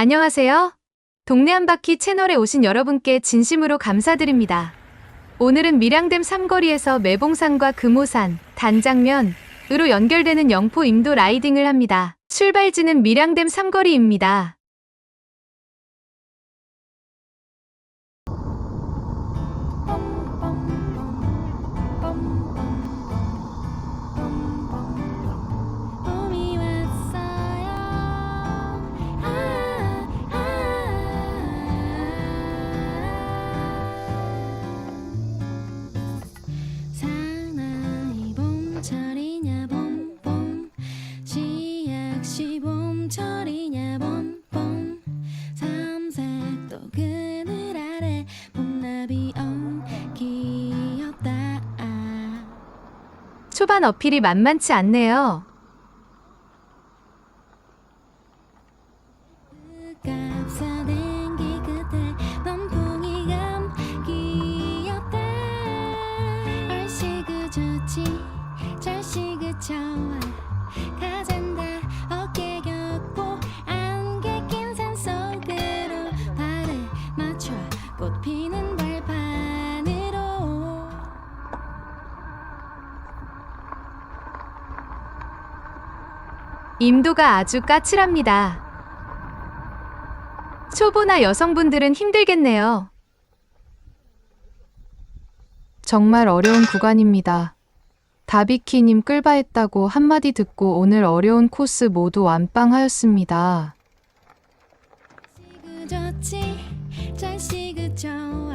안녕하세요. 동네 한 바퀴 채널에 오신 여러분께 진심으로 감사드립니다. 오늘은 밀양댐 삼거리에서 매봉산과 금오산, 단장면으로 연결되는 영포 임도 라이딩을 합니다. 출발지는 밀양댐 삼거리입니다. 초반 어필이 만만치 않네요. 임도가 아주 까칠합니다. 초보나 여성분들은 힘들겠네요. 정말 어려운 구간입니다. 다비키님 끌바했다고 한마디 듣고 오늘 어려운 코스 모두 완빵하였습니다. 절시구 좋아 가잔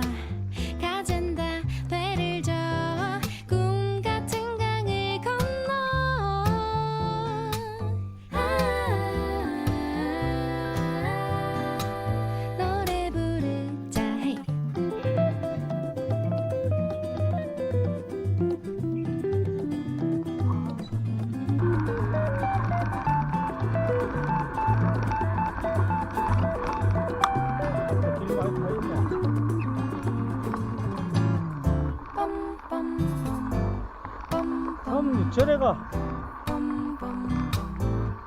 그럼 절에 가.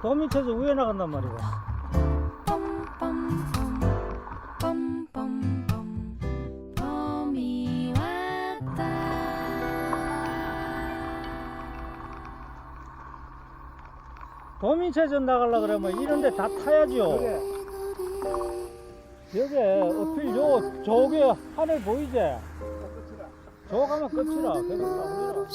더 밑에서 위에 나간단 말이야. 밑에서 나가려 그러면 이런데 다 타야죠. 여기 어필 요 저기 하늘 보이지? 저 가면 끝이라. 그래서 가보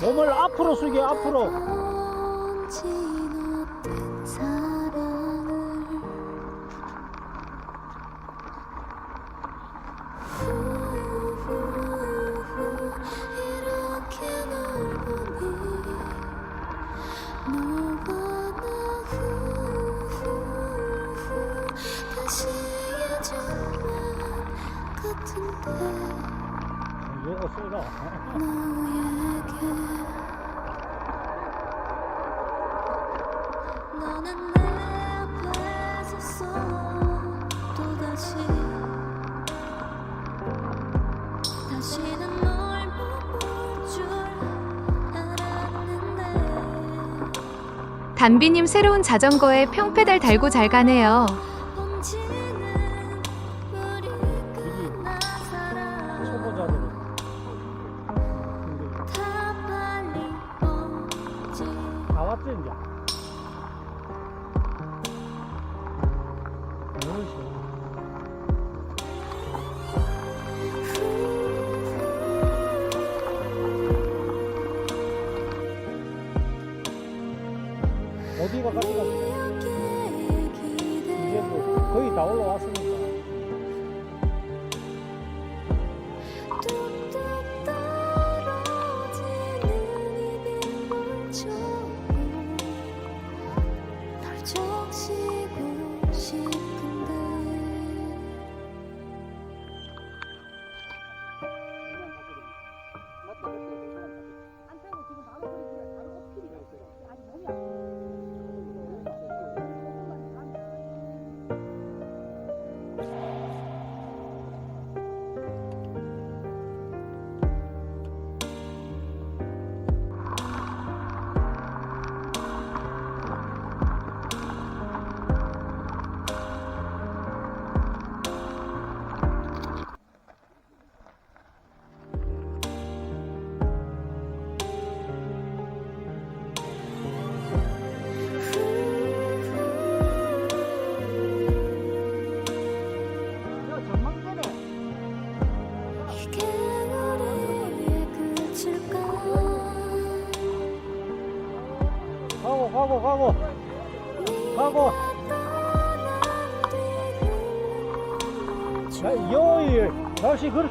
몸을 앞으로 숙여 앞으로. 알았는데 담비님 새로운 자전거에 평페달 달고 잘 가네요. 다왔 널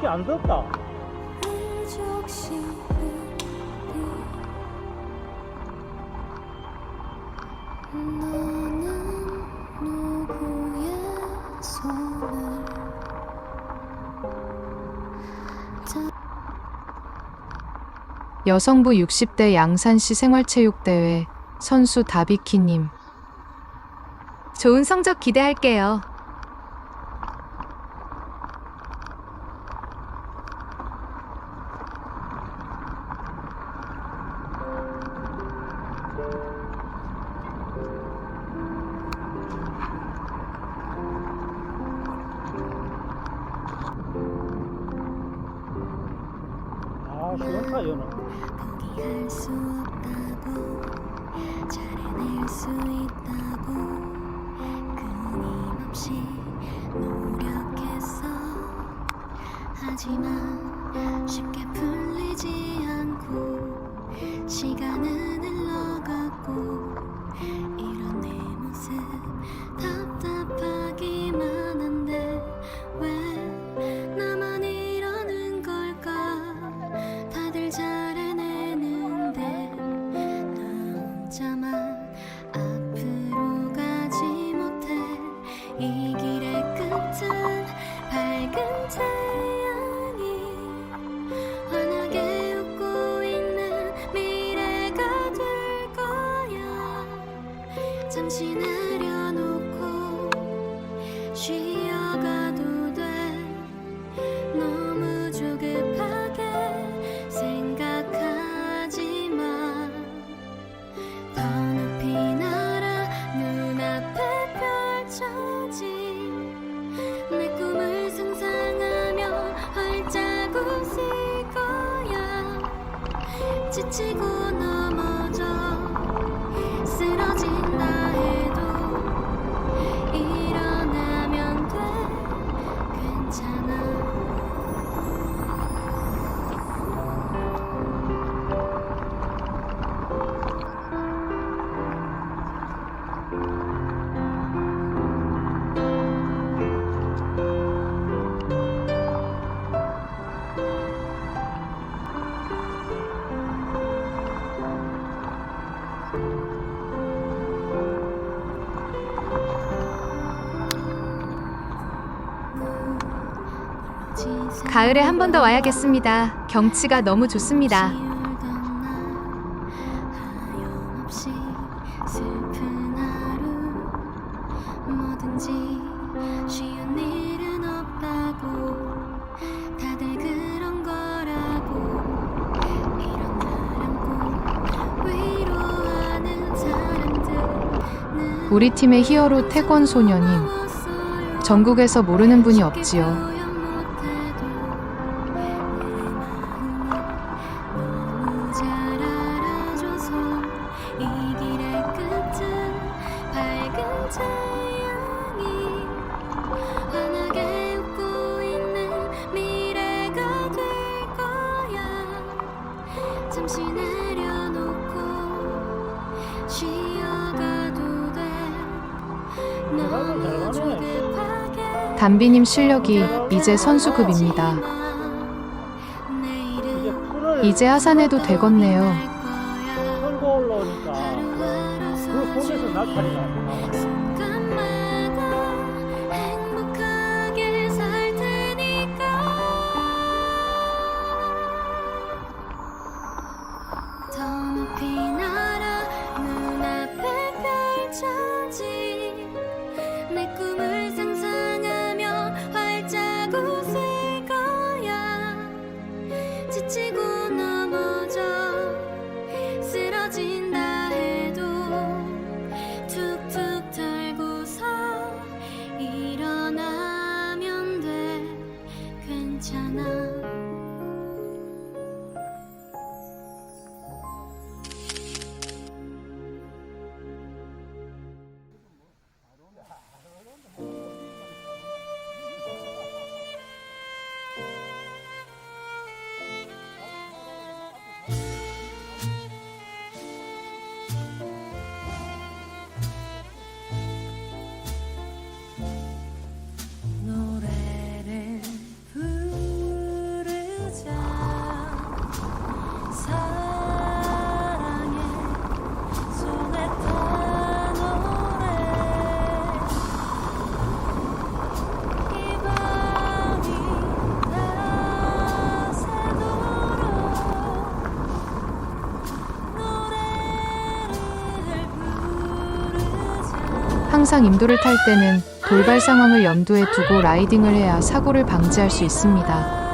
그렇게 안 손을 여성부 60대 양산시 생활체육대회 선수 다비키님. 좋은 성적 기대할게요. 아, 시원타, 여는. 포기할 수 없다고 잘해낼 수 있다고 끊임없이 노력했어 하지만 쉽게 풀리지 않고 시간은 가을에 한 번 더 와야겠습니다. 경치가 너무 좋습니다. 우리 팀의 히어로 태권 소녀님. 전국에서 모르는 분이 없지요. 잠시 내려놓고 담비님 실력이 이제 선수급입니다. 이제 하산해도 되겠네요. 더 높이 날아 눈앞에 펼쳐진 내 꿈을 항상 인도를 탈 때는 돌발 상황을 염두에 두고 라이딩을 해야 사고를 방지할 수 있습니다.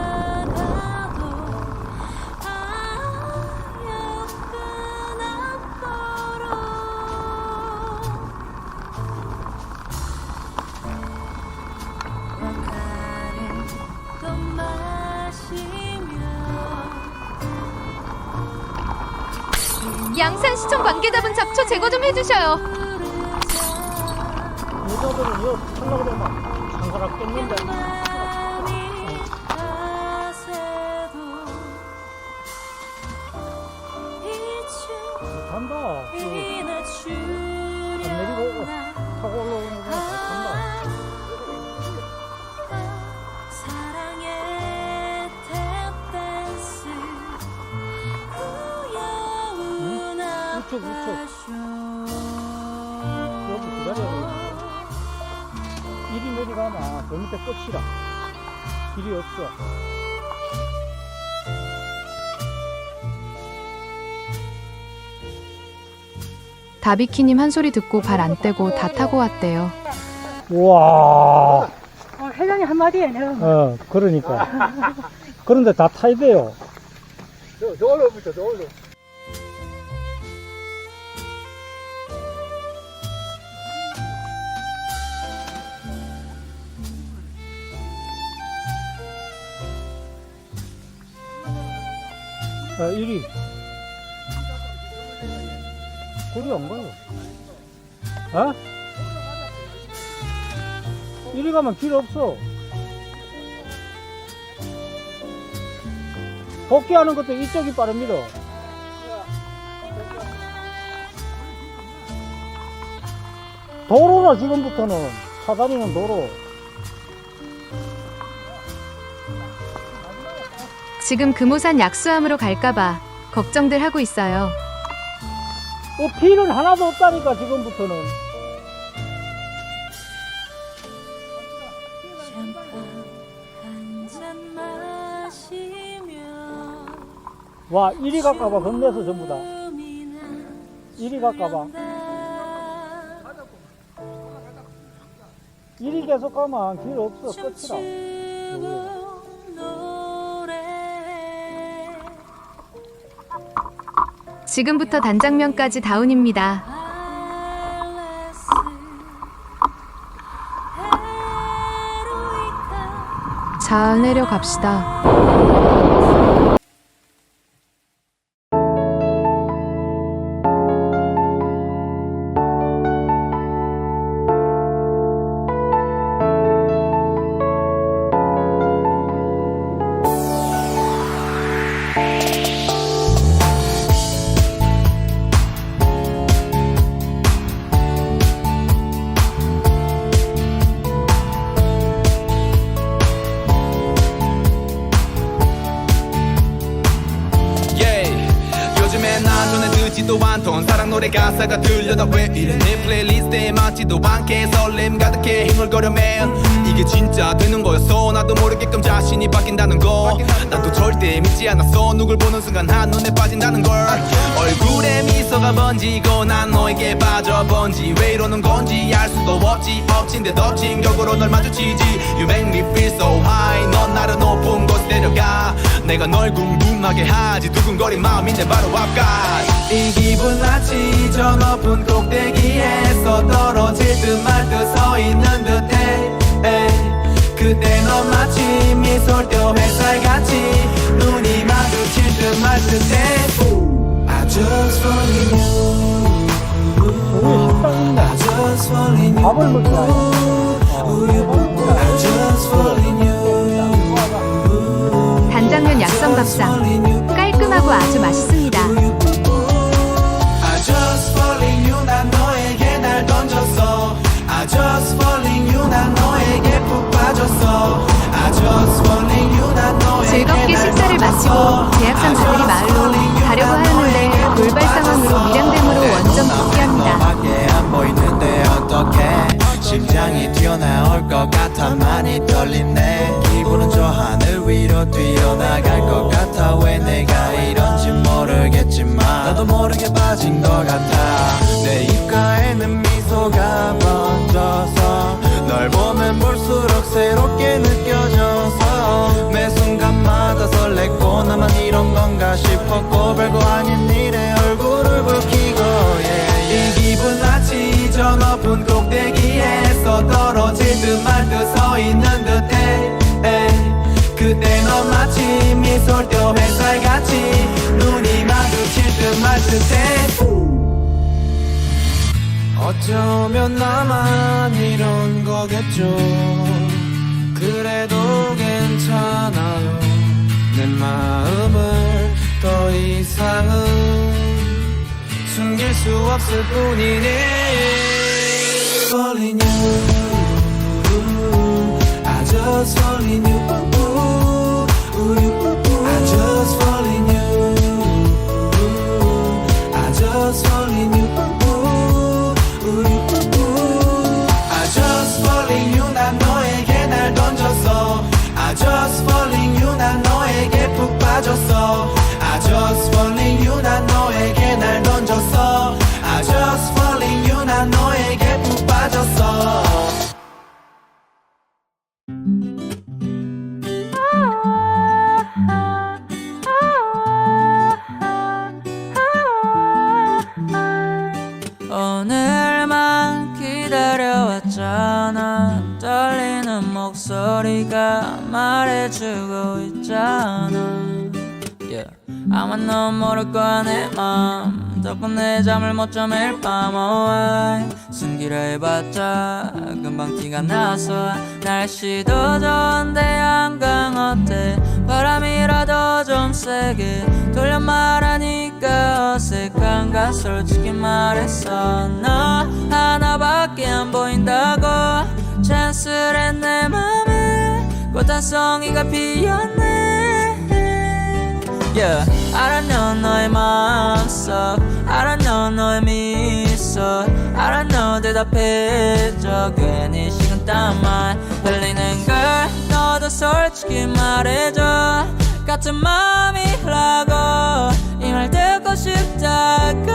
여자들은 이거 하려고 그러면 한 사람 깼는데. 많이 가세도 간다. 그 내리고 주려나 타고 올라오는 거잘 간다. 우측, 우측. 내려가면 저 밑에 끝이라. 길이 없어. 다비키님 한 소리 듣고 발 안 떼고 다 타고 왔대요. 우와. 어, 회장님 한마디에 내가. 어 그러니까. 그런데 다 타야 돼요. 저, 저걸로부터 저걸로 아, 이리 그리 안 가요 어? 이리 가면 길 없어. 복귀하는 것도 이쪽이 빠릅니다. 도로라 지금부터는 차 다니는 도로 지금 금오산 약수함으로 갈까봐 걱정들 하고 있어요. 뭐 필은 하나도 없다니까 지금부터는. 와 이리 갈까봐 겁내서 전부 다. 이리 갈까봐. 이리 계속 가면 길 없어 끝이라 지금부터 단장면까지 다운입니다. 잘 내려갑시다. 요즘에 듣지도 않던 사랑 노래 가사가 들려다 왜 이래? 내 플레이리스트에 맞지도 않게 설렘 가득해 힘을거려 man 이게 진짜 되는 거였어? 나도 모르게끔 자신이 바뀐다는 거. 나도 절대 믿지 않았어. 누굴 보는 순간 한눈에 빠진다는 걸. 얼굴에 미소가 번지고 난 너에게 빠져 번지. 왜 이러는 건지 알 수도 없지. 엎친 데 덮친 격으로 널 마주치지. You make me feel so high. 넌 나를 높은 곳에 데려가. 내가 널 궁금하게 하지. 두근거린 마음인데 바로 앞까지 이 기분 마치 저 높은 꼭대기에서 떨어질 듯 말 듯 서 있는 듯해. 그때 넌 마치 미솔뼈 햇살같이. 눈이 마주칠 듯 말 듯해. I just want you I just want you 밥을 먹지 않아 I just want you 단장면 약성 밥상. 깔끔하고 아주 맛있습니다. 즐겁게 날 식사를 마치고 가들이 마을로 가려고 하는데 돌발 상황으로 밀양댐으로 원점 복귀합니다. 심장이 튀어나올 것 같아 많이 떨리네. 기분은 저 하늘 위로 뛰어나갈 것 같아. 왜 내가 이런지 모르겠지만 나도 모르게 빠진 것 같아 싶었고 별거 아닌 일에 얼굴을 붉히고 yeah, 이 기분 마치 저 높은 꼭대기에서 떨어질 듯 말 듯 서 있는 듯해. 에이. 그때 넌 마치 미솔뼈 햇살같이 눈이 마주칠 듯 말 듯해. 어쩌면 나만 이런 거겠죠. 그래도 괜찮아요. 내 마음을 더 이상은 숨길 수 없을 you 목소리가 말해주고 있잖아. Yeah. 아마 넌 모를 거야 내맘 덕분에 잠을 못잠 매일 밤 oh, 숨기려 해봤자 금방 티가 나서 날씨도 좋은데 한강 어때? 바람이라도 좀 세게 돌려 말하니까 어색한가 솔직히 말했어 너 하나밖에 안 보인다고. 찬스를 내 맘에 단성이가 피었네. Yeah. I don't know 너의 마음속. I don't know 너의 미소 I don't know 대답해줘. 괜히 식은 땀만 흘리는 걸 너도 솔직히 말해줘. 같은 마음이라고 이 말 듣고 싶다고.